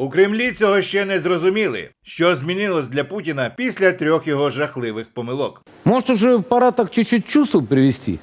У Кремлі цього ще не зрозуміли, що змінилось для Путіна після трьох його жахливих помилок. Може, вже пора так чуть-чуть чувство привести?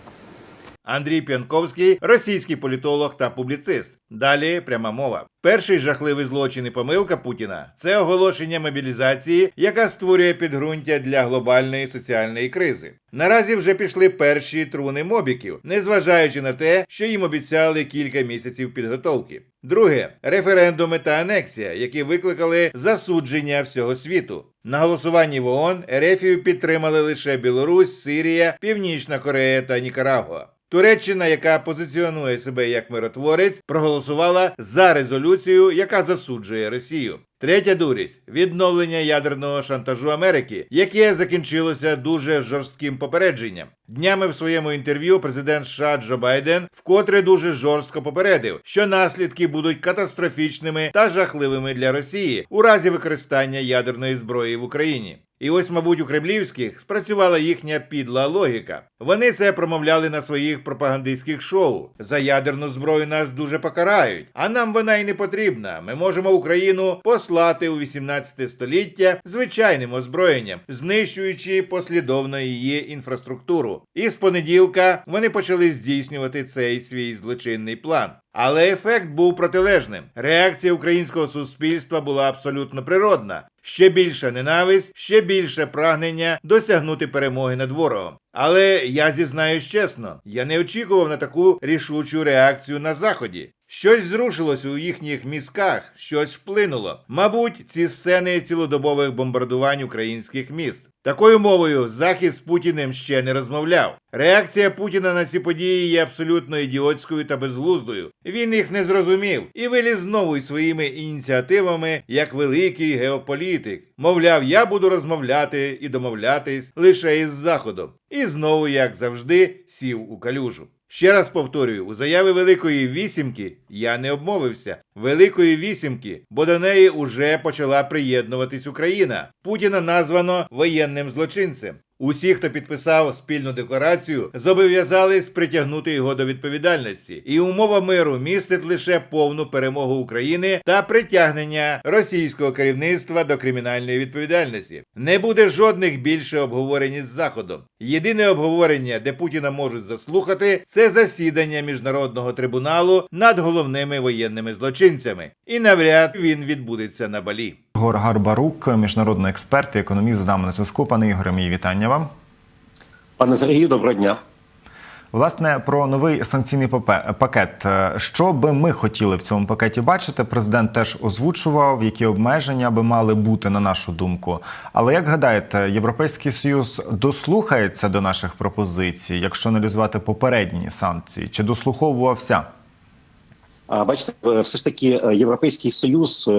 Андрій П'янковський, російський політолог та публіцист. Далі пряма мова. Перший жахливий злочин і помилка Путіна це оголошення мобілізації, яка створює підґрунтя для глобальної соціальної кризи. Наразі вже пішли перші труни мобіків, незважаючи на те, що їм обіцяли кілька місяців підготовки. Друге референдуми та анексія, які викликали засудження всього світу. На голосуванні в ООН Ерефію підтримали лише Білорусь, Сирія, Північна Корея та Нікарагуа. Туреччина, яка позиціонує себе як миротворець, проголосувала за резолюцію, яка засуджує Росію. Третя дурість відновлення ядерного шантажу Америки, яке закінчилося дуже жорстким попередженням. Днями в своєму інтерв'ю президент США Джо Байден вкотре дуже жорстко попередив, що наслідки будуть катастрофічними та жахливими для Росії у разі використання ядерної зброї в Україні. І ось, мабуть, у кремлівських спрацювала їхня підла логіка. Вони це промовляли на своїх пропагандистських шоу. За ядерну зброю нас дуже покарають, а нам вона й не потрібна. Ми можемо Україну послати у 18 століття звичайним озброєнням, знищуючи послідовно її інфраструктуру. І з понеділка вони почали здійснювати цей свій злочинний план. Але ефект був протилежним. Реакція українського суспільства була абсолютно природна. Ще більша ненависть, ще більше прагнення досягнути перемоги над ворогом. Але я зізнаюсь чесно, я не очікував на таку рішучу реакцію на заході. Щось зрушилось у їхніх мізках, щось вплинуло. Мабуть, ці сцени цілодобових бомбардувань українських міст. Такою мовою захід з Путіним ще не розмовляв. Реакція Путіна на ці події є абсолютно ідіотською та безглуздою. Він їх не зрозумів і виліз знову із своїми ініціативами як великий геополітик. Мовляв, я буду розмовляти і домовлятись лише із заходом. І знову, як завжди, сів у калюжу. Ще раз повторюю, у заяві Великої вісімки я не обмовився. Великої вісімки, бо до неї уже почала приєднуватись Україна. Путіна названо воєнним злочинцем. Усі, хто підписав спільну декларацію, зобов'язались притягнути його до відповідальності. І умова миру містить лише повну перемогу України та притягнення російського керівництва до кримінальної відповідальності. Не буде жодних більше обговорень із заходом. Єдине обговорення, де Путіна можуть заслухати, це засідання міжнародного трибуналу над головними воєнними злочинцями. І навряд він відбудеться на балі. Ігор Гарбарук, міжнародний експерт і економіст з нами на зв'язку. Пане Ігоре, мої вітання вам. Пане Сергію, доброго дня. Власне, про новий санкційний пакет. Е, Що би ми хотіли в цьому пакеті бачити? Президент теж озвучував, які обмеження би мали бути на нашу думку. Але як гадаєте, Європейський Союз дослухається до наших пропозицій, якщо аналізувати попередні санкції, чи дослуховувався? А бачите, е, все ж таки е, Європейський Союз.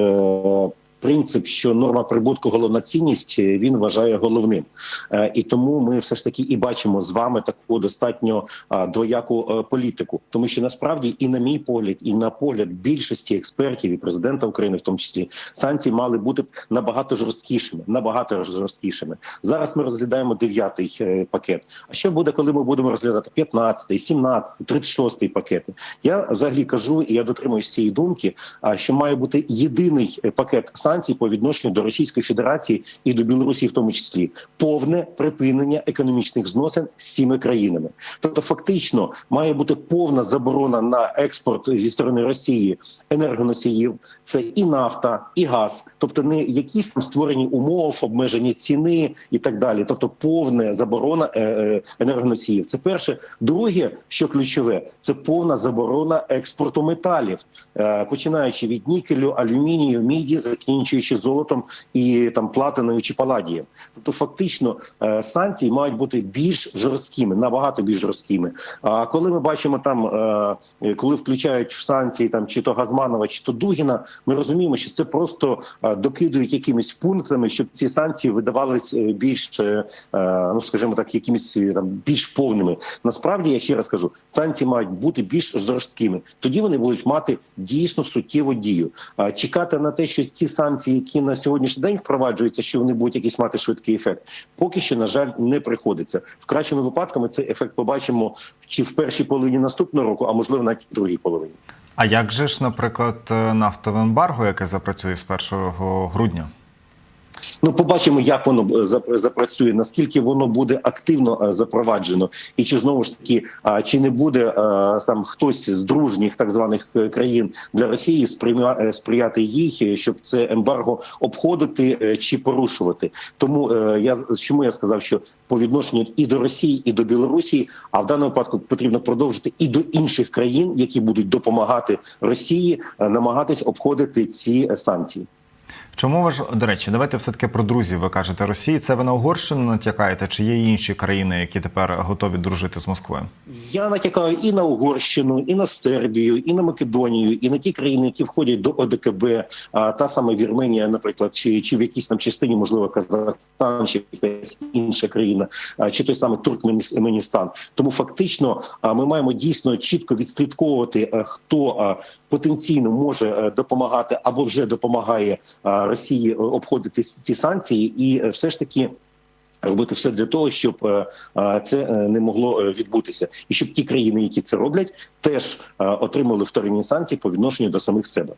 Принцип, що норма прибутку головна цінність, е, він вважає головним, Е, і тому ми все ж таки і бачимо з вами таку достатньо двояку е, політику, тому що насправді і на мій погляд, і на погляд більшості експертів і президента України, в тому числі санкції мали бути набагато жорсткішими, набагато жорсткішими. Зараз ми розглядаємо дев'ятий пакет. А що буде, коли ми будемо розглядати 15, 17, 36 пакети? Я взагалі кажу, і я дотримуюсь цієї думки, що має бути єдиний пакет санкцій по відношенню до Російської Федерації і до Білорусі, в тому числі повне припинення економічних зносин з цими країнами. Тобто, фактично, має бути повна заборона на експорт зі сторони Росії енергоносіїв. Це і нафта, і газ, тобто не якісь там створені умов, обмежені ціни і так далі. Тобто, повна заборона е, е, енергоносіїв. Це перше. Друге, що ключове, це повна заборона експорту металів, е, починаючи від нікелю, алюмінію, міді, закінчуючи золотом і там платиною чи паладієм. Тобто, фактично, е, санкції мають бути більш жорсткими, набагато більш жорсткими. А коли ми бачимо там, е, коли включають в санкції там чи то Газманова, чи то Дугіна, ми розуміємо, що це просто е, докидують якимись пунктами, щоб ці санкції видавались е, більш, е, е, ну скажімо так, якимись е, там більш повними. Насправді я ще раз кажу, санкції мають бути більш жорсткими. Тоді вони будуть мати дійсно суттєву дію. Чекати на те, що ці санкції, які на сьогоднішній день впроваджуються, що вони будуть якісь мати швидкий ефект, поки що на жаль не приходиться. В кращому випадку ми цей ефект побачимо чи в першій половині наступного року, а можливо навіть в другій половині. А як же ж, наприклад, е, нафтове ембарго, яке запрацює з 1 грудня? Ну, побачимо, як воно е, запрацює, наскільки воно буде активно е, запроваджено, і чи знову ж таки, чи не буде е, там хтось з дружніх так званих країн для Росії сприяти е, щоб це ембарго обходити чи порушувати. Тому я чому я сказав, що по відношенню і до Росії, і до Білорусі, а в даному випадку потрібно продовжити і до інших країн, які будуть допомагати Росії, намагатись обходити ці санкції. Чому ж, до речі, давайте все-таки про друзів. Ви кажете Росії. Це ви на Угорщину натякаєте, чи є інші країни, які тепер готові дружити з Москвою? Я натякаю і на Угорщину, і на Сербію, і на Македонію, і на ті країни, які входять до ОДКБ, а та саме Вірменія, наприклад, чи, чи в якійсь там частині, можливо, Казахстан, чи якась інша країна, чи той самий Туркменістан. Тому фактично ми маємо дійсно чітко відслідковувати, хто потенційно може е, допомагати або вже допомагає Росії е, обходити ці санкції, і е, все ж таки. Робити все для того, щоб е, це не могло відбутися, і щоб ті країни, які це роблять, теж отримали вторинні санкції по відношенню до самих себе.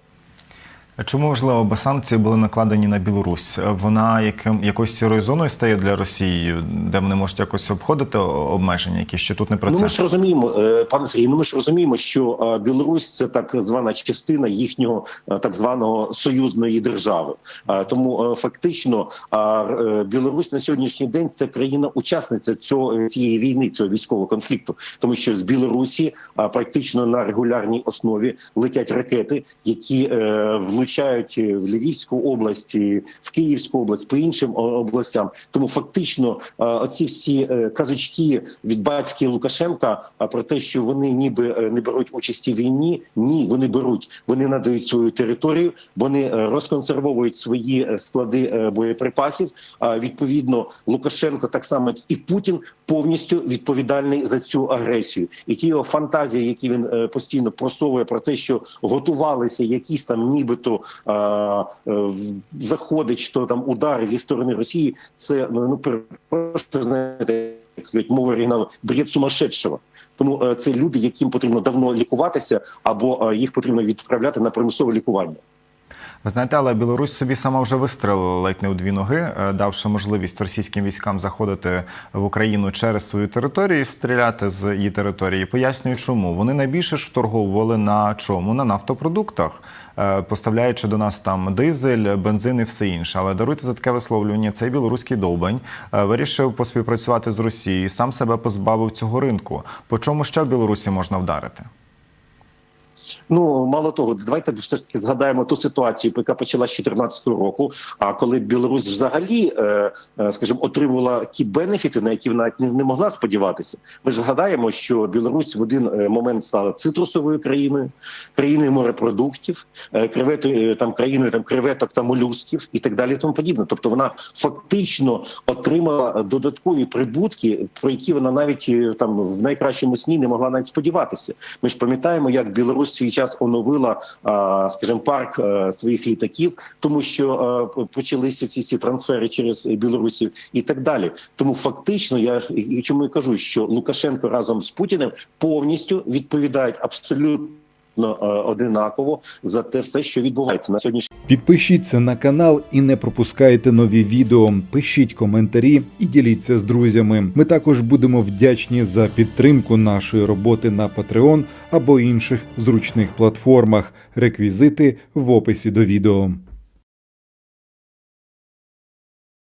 Чому важливо, аби санкції були накладені на Білорусь? Вона яким якоюсь сірою зоною стає для Росії, де вони можуть якось обходити обмеження, які ще тут не про Ну ми ж розуміємо, е, пане Сергій. Ну ми ж розуміємо, що е, Білорусь це так звана частина їхнього е, так званого союзної держави. Тому фактично Білорусь на сьогоднішній день це країна-учасниця цього цієї війни, цього військового конфлікту, тому що з Білорусі практично на регулярній основі летять ракети, які е, влучають е, в Львівську область, в Київську область, по іншим областям. Тому фактично е, оці всі е, казочки від батьки Лукашенка про те, що вони ніби е, не беруть участі в війні. Ні, вони беруть. Вони надають свою територію, вони е, розконсервовують свої е, склади е, боєприпасів. А відповідно, Лукашенко, так само і Путін, повністю відповідальний за цю агресію. І ті його фантазії, які він е, постійно просовує про те, що готувалися якісь там, нібито а, заходить, в- заходи, то там удари зі сторони Росії, це ну ну, просто знаєте, як мова оригіналу бред сумасшедшого. Тому е, це люди, яким потрібно давно лікуватися, або е, їх потрібно відправляти на примусове лікування. Ви знаєте, але Білорусь собі сама вже вистрелила ледь не у дві ноги, е, давши можливість російським військам заходити в Україну через свою територію і стріляти з її території. Пояснюю, чому вони найбільше ж вторговували на чому? На нафтопродуктах, е, поставляючи до нас там дизель, бензин і все інше. Але даруйте за таке висловлювання. Цей білоруський довбень е, вирішив поспівпрацювати з Росією, і сам себе позбавив цього ринку. По чому ще в Білорусі можна вдарити? Ну мало того, давайте все ж таки згадаємо ту ситуацію, яка почала з 2014 року. А коли Білорусь взагалі, е, е, скажімо, отримувала ті бенефіти, на які вона не, могла сподіватися. Ми ж згадаємо, що Білорусь в один е, момент стала цитрусовою країною, країною морепродуктів, креветою там країною там креветок та молюсків і так далі. І тому подібне. Тобто вона фактично отримала додаткові прибутки, про які вона навіть там в найкращому сні не могла навіть сподіватися. Ми ж пам'ятаємо, як Білорусь свій час оновила, скажімо, парк е, своїх літаків, тому що е, почалися ці всі трансфери через білорусів і так далі. Тому фактично, я чому я кажу, що Лукашенко разом з Путіним повністю відповідають абсолютно е, одинаково за те все, що відбувається на сьогоднішній. Підпишіться на канал і не пропускайте нові відео. Пишіть коментарі і діліться з друзями. Ми також будемо вдячні за підтримку нашої роботи на Patreon або інших зручних платформах. Реквізити в описі до відео.